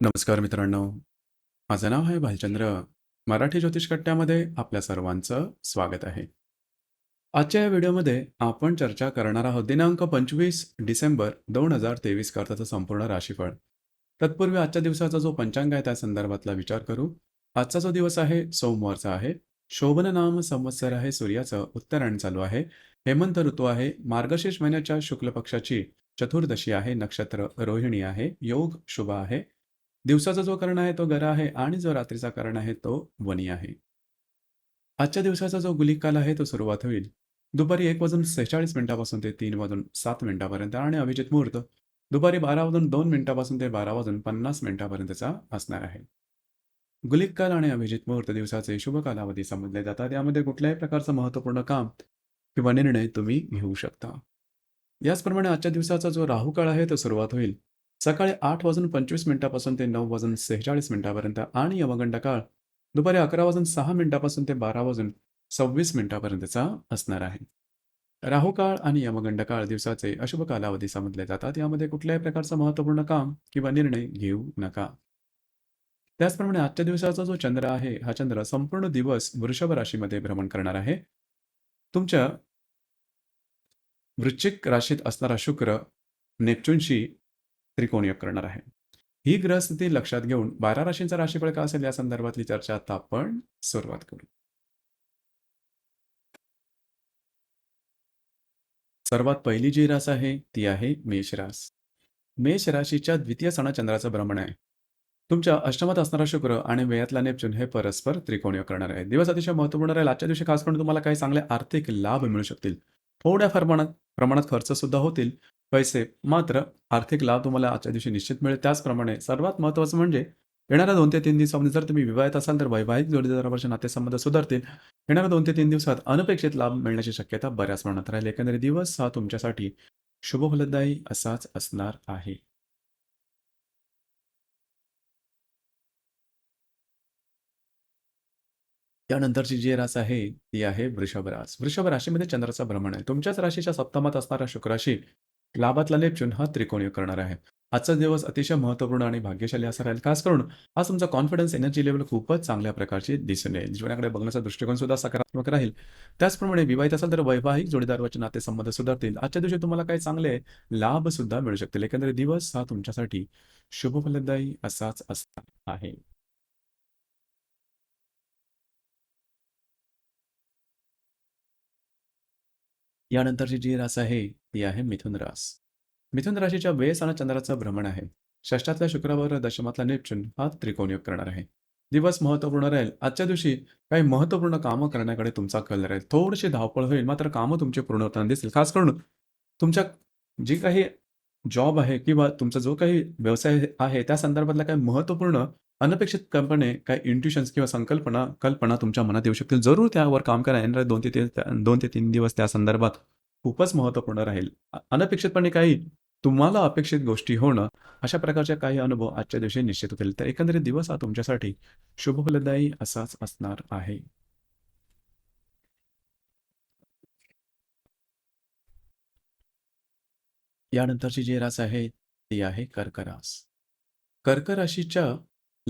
नमस्कार मित्रांनो. माझं नाव आहे भालचंद्र. मराठी ज्योतिष कट्ट्यामध्ये आपल्या सर्वांचं स्वागत आहे. आजच्या या व्हिडिओमध्ये आपण चर्चा करणार आहोत दिनांक 25 डिसेंबर 2023 करताचं संपूर्ण राशीफळ. तत्पूर्वी आजच्या दिवसाचा जो पंचांग आहे त्या संदर्भातला विचार करू. आजचा जो दिवस आहे सोमवारचा आहे. शोभन नाम संवत्सर आहे सूर्याचं उत्तरायण चालू आहे. हेमंत ऋतू आहे. मार्गशीर्ष महिन्याच्या शुक्ल पक्षाची चतुर्दशी आहे. नक्षत्र रोहिणी आहे. योग शुभ आहे. दिवसाचा जो कर्ण आहे तो गरा आहे आणि जो रात्रीचा कर्ण आहे तो वनी आहे. आजच्या दिवसाचा जो गुलिकाल आहे तो सुरुवात होईल दुपारी एक वाजून 46 मिनिटापासून ते तीन वाजून सात मिनिटापर्यंत आणि अभिजित मुहूर्त दुपारी 12 वाजून दोन मिनिटापासून ते 12 वाजून 50 मिनिटापर्यंतचा असणार आहे. गुलिक काल आणि अभिजित मुहूर्त दिवसाचे शुभ कालावधी समजले जातात. यामध्ये कुठल्याही प्रकारचं महत्त्वपूर्ण काम किंवा निर्णय तुम्ही घेऊ शकता. याचप्रमाणे आजच्या दिवसाचा जो राहू काळ आहे तो सुरुवात होईल सकाळी आठ वाजून 25 मिनिटापासून ते नऊ वाजून 46 मिनिटापर्यंत आणि यमगंड काळ दुपारी 11 वाजून सहा मिनिटापासून ते 12 वाजून 26 मिनिटापर्यंतचा असणार आहे. राहू काळ आणि यमगंड काळ दिवसाचे अशुभ कालावधी समजले जातात. यामध्ये कुठल्याही प्रकारचं महत्त्वपूर्ण काम किंवा निर्णय घेऊ नका. त्याचप्रमाणे आजच्या दिवसाचा जो चंद्र आहे, हा चंद्र संपूर्ण दिवस वृषभ राशीमध्ये भ्रमण करणार आहे. तुमच्या वृश्चिक राशीत असणारा शुक्र नेपच्यूनशी त्रिकोणीय करणार आहे. ही ग्रहस्थिती लक्षात घेऊन 12 राशींचा राशीफळ का असेल या संदर्भातली चर्चा आता आपण सुरुवात करू. सर्वात पहिली जी रास आहे ती आहे मेष रास. मेष राशीच्या द्वितीय सणा चंद्राचं भ्रमण आहे. तुमच्या अष्टमात असणारा शुक्र आणि व्ययातला नेपच्यून हे परस्पर त्रिकोणीय करणार आहे. दिवस अतिशय महत्त्वपूर्ण राहील. आजच्या दिवशी खास करून तुम्हाला काही चांगले आर्थिक लाभ मिळू शकतील. थोड्या प्रमाणात प्रमाणात खर्च सुद्धा होतील पैसे, मात्र आर्थिक लाभ तुम्हाला आजच्या दिवशी निश्चित मिळेल. त्याचप्रमाणे सर्वात महत्त्वाचं म्हणजे येणाऱ्या दोन ते तीन दिवसामध्ये जर तुम्ही विवाहित असाल तर वैवाहिक जोडीदारावरचे नातेसंबंध सुधारतील. येणाऱ्या दोन ते तीन दिवसात अनपेक्षित लाभ मिळण्याची शक्यता बऱ्याच प्रमाणात राहील. एकंदरीत दिवस हा तुमच्यासाठी शुभ फलदायी असाच असणार आहे. त्यानंतरची जी रास आहे ती आहे वृषभ रास. वृषभ राशीमध्ये चंद्राचा भ्रमण आहे. तुमच्याच राशीच्या सप्तमात असणारा शुक्राशी लाभातला नेपच्यून हा त्रिकोणीय करणार आहे. आजचा दिवस अतिशय महत्त्वपूर्ण आणि भाग्यशाली असा राहील. खास करून आज तुमचा कॉन्फिडन्स एनर्जी लेवल खूपच चांगल्या प्रकारची दिसून येईल. जीवनाकडे बघण्याचा दृष्टिकोन सुद्धा सकारात्मक राहील. त्याचप्रमाणे विवाहित असाल तर वैवाहिक जोडीदाराचे नातेसंबंध सुधारतील. आजच्या दिवशी तुम्हाला काही चांगले लाभ सुद्धा मिळू शकतील. एकंदरीत दिवस हा तुमच्यासाठी शुभ फलदायी असाच असणार आहे. यानंतरची जी रास आहे ती आहे मिथुन रास. मिथुन राशीच्या व्यय आणि चंद्राचं भ्रमण आहे. षष्ठातल्या शुक्रवार दशमातला नेपच्यून हा त्रिकोणयोग करणार आहे. दिवस महत्त्वपूर्ण राहील. आजच्या दिवशी काही महत्त्वपूर्ण कामं करण्याकडे तुमचा कल राहील. थोडीशी धावपळ होईल मात्र कामं तुमचे पूर्ण होताना दिसतील. खास करून तुमच्या जी काही जॉब आहे किंवा तुमचा जो काही व्यवसाय आहे त्या संदर्भातल्या काही महत्त्वपूर्ण अनपेक्षितपणे काही इंट्युशन्स किंवा संकल्पना कल्पना तुमच्या मनात येऊ शकतील. जरूर त्यावर काम करा. येणारे दोन ते 3 2 ते तीन दिवस त्या संदर्भात खूपच महत्त्वपूर्ण राहील. अनपेक्षितपणे काही तुम्हाला अपेक्षित गोष्टी होणं, अशा प्रकारच्या काही अनुभव आजच्या दिवशी निश्चित होतील. तर एकंदरीत दिवस हा तुमच्यासाठी शुभ फलदायी असाच असणार आहे. यानंतरची जी रास आहे ती आहे कर्क रास.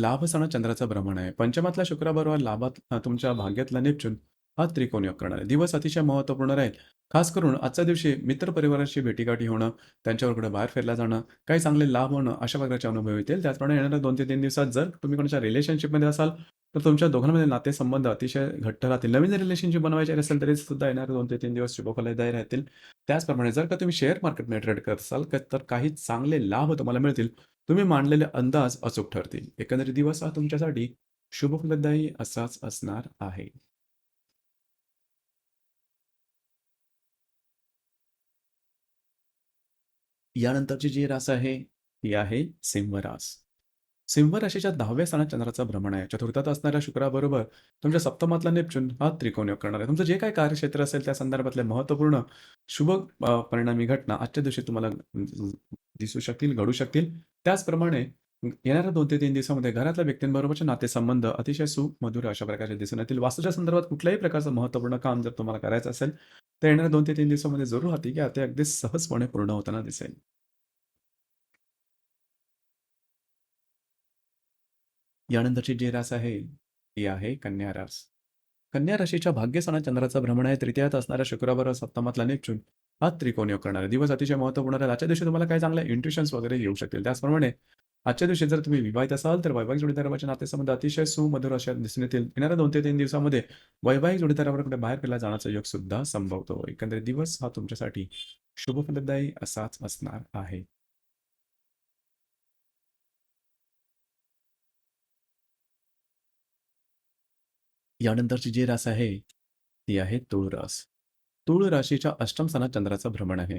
लाभ सण चंद्राचं भ्रमण आहे. पंचमातल्या शुक्राबरोबर लाभात तुमच्या भाग्यातला नेपच्यून हा त्रिकोणयोग करणार आहे. दिवस अतिशय महत्त्वपूर्ण राहील. खास करून आजच्या दिवशी मित्रपरिवाराशी भेटीगाठी होणं, त्यांच्याबरोबर बाहेर फिरला जाणं, काही चांगले लाभ होणं, अशा प्रकारचे अनुभव येतील. त्याचप्रमाणे येणाऱ्या दोन ते तीन दिवसात जर तुम्ही कोणाच्या रिलेशनशिपमध्ये असाल, तर तुमच्या दोघांमध्ये नातेसंबंध अतिशय घट्ट राहतील. नवीन रिलेशनशिप बनवायचे असेल तरी सुद्धा येणारे दोन ते तीन दिवस शुभफलदायी राहतील. त्याचप्रमाणे जर का तुम्ही शेअर मार्केटमध्ये ट्रेड करत असाल, तर काही चांगले लाभ तुम्हाला मिळतील. तुम्ही मांडलेले अंदाज अचूक ठरतील. एकंदरीत दिवस हा तुमच्यासाठी शुभफलदायी असाच असणार आहे. यानंतरची जी रास आहे ती आहे सिंह रास. सिंह राशीच्या 10व्या स्थानात चंद्राचा भ्रमण आहे. चतुर्थात असणाऱ्या शुक्राबरोबर तुमच्या सप्तमातला नेपच्यून हा त्रिकोणयोग करणार आहे. तुमचं जे काही कार्यक्षेत्र असेल त्या संदर्भातले महत्त्वपूर्ण शुभ परिणामी घटना आजच्या दिवशी तुम्हाला दिसू शकतील, घडू शकतील. त्याचप्रमाणे येणाऱ्या दोन ते तीन दिवसामध्ये घरातल्या व्यक्तींबरोबरचे नातेसंबंध अतिशय सुमधुर अशा प्रकारे दिसून येतील. वास्तूच्या संदर्भात कुठल्याही प्रकारचं महत्त्वपूर्ण काम जर तुम्हाला करायचं असेल, तर येणाऱ्या दोन ते तीन दिवसामध्ये जरूर हाती घ्या. ते अगदी सहजपणे पूर्ण होताना दिसेल. यानंतरची जी रास आहे ती आहे कन्या रास कन्या राशीच्या भाग्यस्थानात चंद्राचा भ्रमण आहे तृतीयात असणाऱ्या शुक्रवार सप्तमातला नेपच्यून हा त्रिकोण योग करणार. आहे दिवस अतिशय महत्त्वपूर्ण आहे आजच्या दिवशी तुम्हाला काही चांगल्या इंट्युशन्स वगैरे येऊ शकतील. त्याचप्रमाणे आजच्या दिवशी जर तुम्ही विवाहित असाल तर वैवाहिक जोडीदाराच्या नातेसंबंध अतिशय सुमधुर अशा दिसून येतील येणाऱ्या दोन ते तीन दिवसामध्ये वैवाहिक जोडीदारावर बाहेर फिरला जाण्याचा योग सुद्धा संभवतो एकंदरीत दिवस हा तुमच्यासाठी शुभफलदायी असाच असणार आहे. यानंतरची जी रास आहे ती आहे तूळ रास तूळ राशीच्या अष्टम स्थानात चंद्राचं भ्रमण आहे.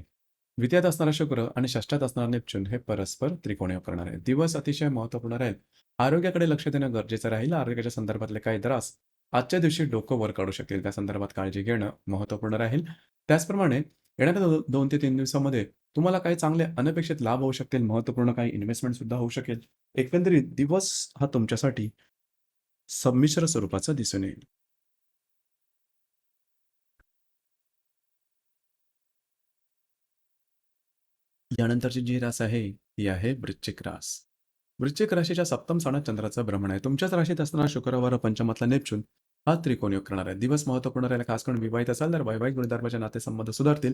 द्वितीयात असणारा शुक्र आणि षष्ठात असणारा नेपच्यून हे परस्पर त्रिकोणीय करणार आहे दिवस अतिशय महत्त्वपूर्ण राहील आरोग्याकडे लक्ष देणं गरजेचं राहील. आरोग्याच्या संदर्भातले काही त्रास आजच्या दिवशी डोकं वर काढू शकतील त्या संदर्भात काळजी घेणं महत्त्वपूर्ण राहील. त्याचप्रमाणे येणाऱ्या दोन ते तीन दिवसामध्ये तुम्हाला काही चांगले अनपेक्षित लाभ होऊ शकतील. महत्त्वपूर्ण काही इन्व्हेस्टमेंट सुद्धा होऊ शकेल. एकंदरीत दिवस हा तुमच्यासाठी संमिश्र स्वरूपाचा दिसून येईल. यानंतरची जी रास आहे ती आहे वृश्चिक रास. वृश्चिक राशीच्या सप्तम स्थानात चंद्राचं भ्रमण आहे. तुमच्याच राशीत असताना शुक्रवार पंचमातला नेपच्यून हा त्रिकोण योग करणार आहे. दिवस महत्त्वपूर्ण राहिला खास करून विवाहित असाल तर वैवाहिक गुणधर्माचे नातेसंबंध सुधारतील.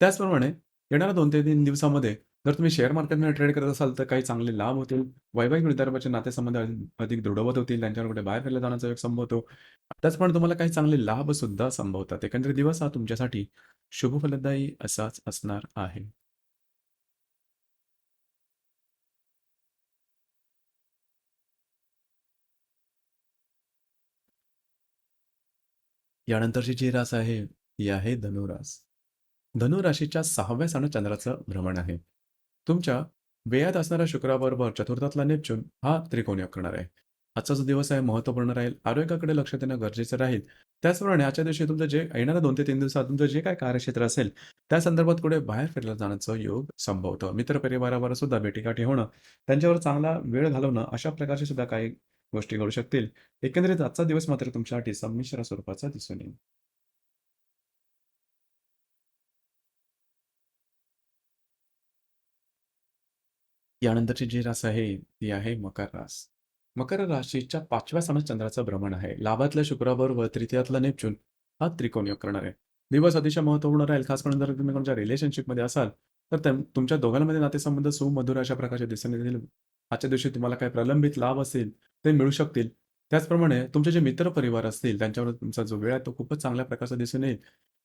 त्याचप्रमाणे येणाऱ्या दोन ते तीन दिवसामध्ये जर तुम्ही शेअर मार्केटमध्ये ट्रेड करत असाल तर काही चांगले लाभ होतील. वैवाहिक गुणधर्माचे नातेसंबंध अधिक दृढवत होतील. त्यांच्यावर कुठे बाहेर फिरला जाण्याचा योग संभवतो त्याचप्रमाणे तुम्हाला काही चांगले लाभ सुद्धा संभवतात. एकंदरीत दिवस हा तुमच्यासाठी शुभ फलदायी असाच असणार आहे. यानंतरची जी रास आहे ती आहे धनुरास. धनुराशीच्या सहाव्या सण चंद्राचं भ्रमण आहे. तुमच्या वेयात असणाऱ्या शुक्राबरोबर चतुर्थातला नेपच्यून हा त्रिकोणी करणार आहे. आजचा जो दिवस आहे महत्त्वपूर्ण राहील. आरोग्याकडे लक्ष देणं गरजेचं राहील. त्याचप्रमाणे आजच्या दिवशी तुमचं जे येणाऱ्या दोन ते तीन दिवसात तुमचं जे काय कार्यक्षेत्र असेल त्या संदर्भात कुठे बाहेर फिरला जाण्याचं योग संभवतं. मित्रपरिवारावर सुद्धा भेटीगाठी होणं त्यांच्यावर चांगला वेळ घालवणं अशा प्रकारचे सुद्धा काही गोष्टी घडू शकतील. एकंदरीत आजचा दिवस मात्र तुमच्यासाठी संमिश्र स्वरूपाचा दिसून येईल. यानंतरची जी रास आहे ती आहे मकर रास. मकर राशीच्या पाचव्या स्थानात चंद्राचं भ्रमण आहे. लाभातल्या शुक्राबरोबर तृतीयातला नेपच्यून हा त्रिकोण योग करणार आहे. दिवस अतिशय महत्त्वपूर्ण राहील. खास करून जर तुम्ही तुमच्या रिलेशनशिपमध्ये असाल तर तुमच्या दोघांमध्ये नातेसंबंध सुमधुर अशा प्रकारचे दिसून येतील. आजच्या दिवशी तुम्हाला काही प्रलंबित लाभ असेल ते मिळू शकतील. त्याचप्रमाणे तुमचे जे मित्र परिवार असतील त्यांच्यावर तुमचा जो वेळ आहे तो खूपच चांगल्या प्रकारचा दिसून येईल.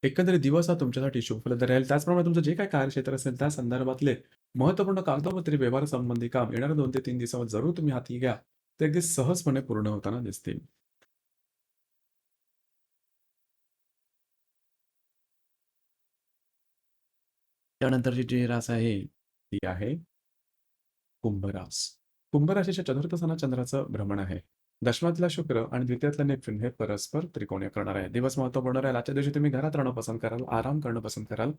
एकंदरीत दिवस हा तुमच्यासाठी शुभफलद राहील. त्याचप्रमाणे तुमचं जे काही कार्यक्षेत्र असेल त्या संदर्भातले महत्त्वपूर्ण कागदोपत्री व्यवहार संबंधी काम येणाऱ्या दोन ते तीन दिवसावर जरूर तुम्ही हाती घ्या. ते अगदी सहजपणे पूर्ण होताना दिसतील. त्यानंतरची जी रास आहे ती आहे. कुंभरास. कुंभराशीच्या चतुर्थ स्थानात चंद्राचं भ्रमण आहे. दशमातला शुक्र आणि द्वितीयातला नेपच्यून हे परस्पर त्रिकोणीय करणार आहे. दिवस महत्त्वपूर्ण राहील. आजच्या दिवशी तुम्ही घरात राहणं पसंत कराल आराम करणं पसंत कराल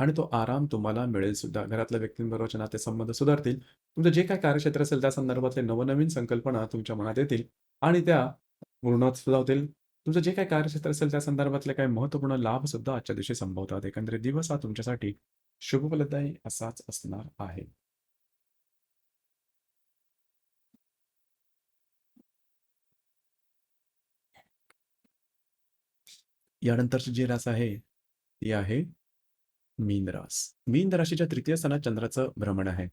आणि तो आराम तुम्हाला मिळेल सुद्धा. घरातल्या व्यक्तींबरोबरचे नातेसंबंध सुधारतील. तुमचं जे काय कार्यक्षेत्र असेल त्या संदर्भातले नवनवीन संकल्पना तुमच्या मनात येतील आणि त्या पूर्णात सुद्धा होतील तुमचं जे काही कार्यक्षेत्र असेल त्या संदर्भातले काही महत्त्वपूर्ण लाभ सुद्धा आजच्या दिवशी संभवतात. एकंदरीत दिवस हा तुमच्यासाठी शुभफलदायी असाच असणार आहे. यानंतरची जी रास आहे ती आहे मीन रास. मीन राशीच्या तृतीय स्थानात चंद्राचं भ्रमण आहे.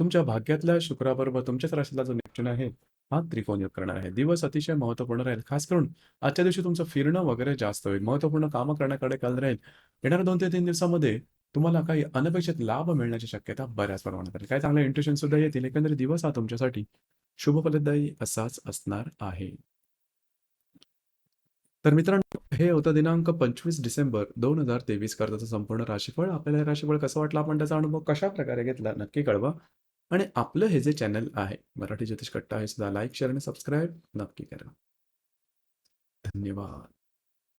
तुमच्या भाग्यातल्या शुक्राबरोबर तुमच्याच राशीतला जो नेपच्यून आहे हा त्रिकोण योग करणार आहे. दिवस अतिशय महत्त्वपूर्ण राहील खास करून आजच्या दिवशी तुमचं फिरणं वगैरे जास्त होईल. महत्त्वपूर्ण कामं करण्याकडे कल राहील. येणाऱ्या दोन ते तीन दिवसामध्ये तुम्हाला काही अनपेक्षित लाभ मिळण्याची शक्यता बऱ्याच प्रमाणात आहे काही चांगले इंट्युशन सुद्धा येतील. एकंदरीत दिवस हा तुमच्यासाठी शुभफलदायी असाच असणार आहे. तर मित्रांनो हे होतं दिनांक पंचवीस डिसेंबर दोन हजार तेवीस करताचं संपूर्ण राशीफळ. आपल्याला हे राशीफळ कसं वाटलं? आपण त्याचा अनुभव कशा प्रकारे घेतला? नक्की कळवा. आणि आपलं हे जे चॅनल आहे मराठी ज्योतिष कट्टा हे सुद्धा लाईक शेअर आणि सबस्क्राईब नक्की करा. धन्यवाद.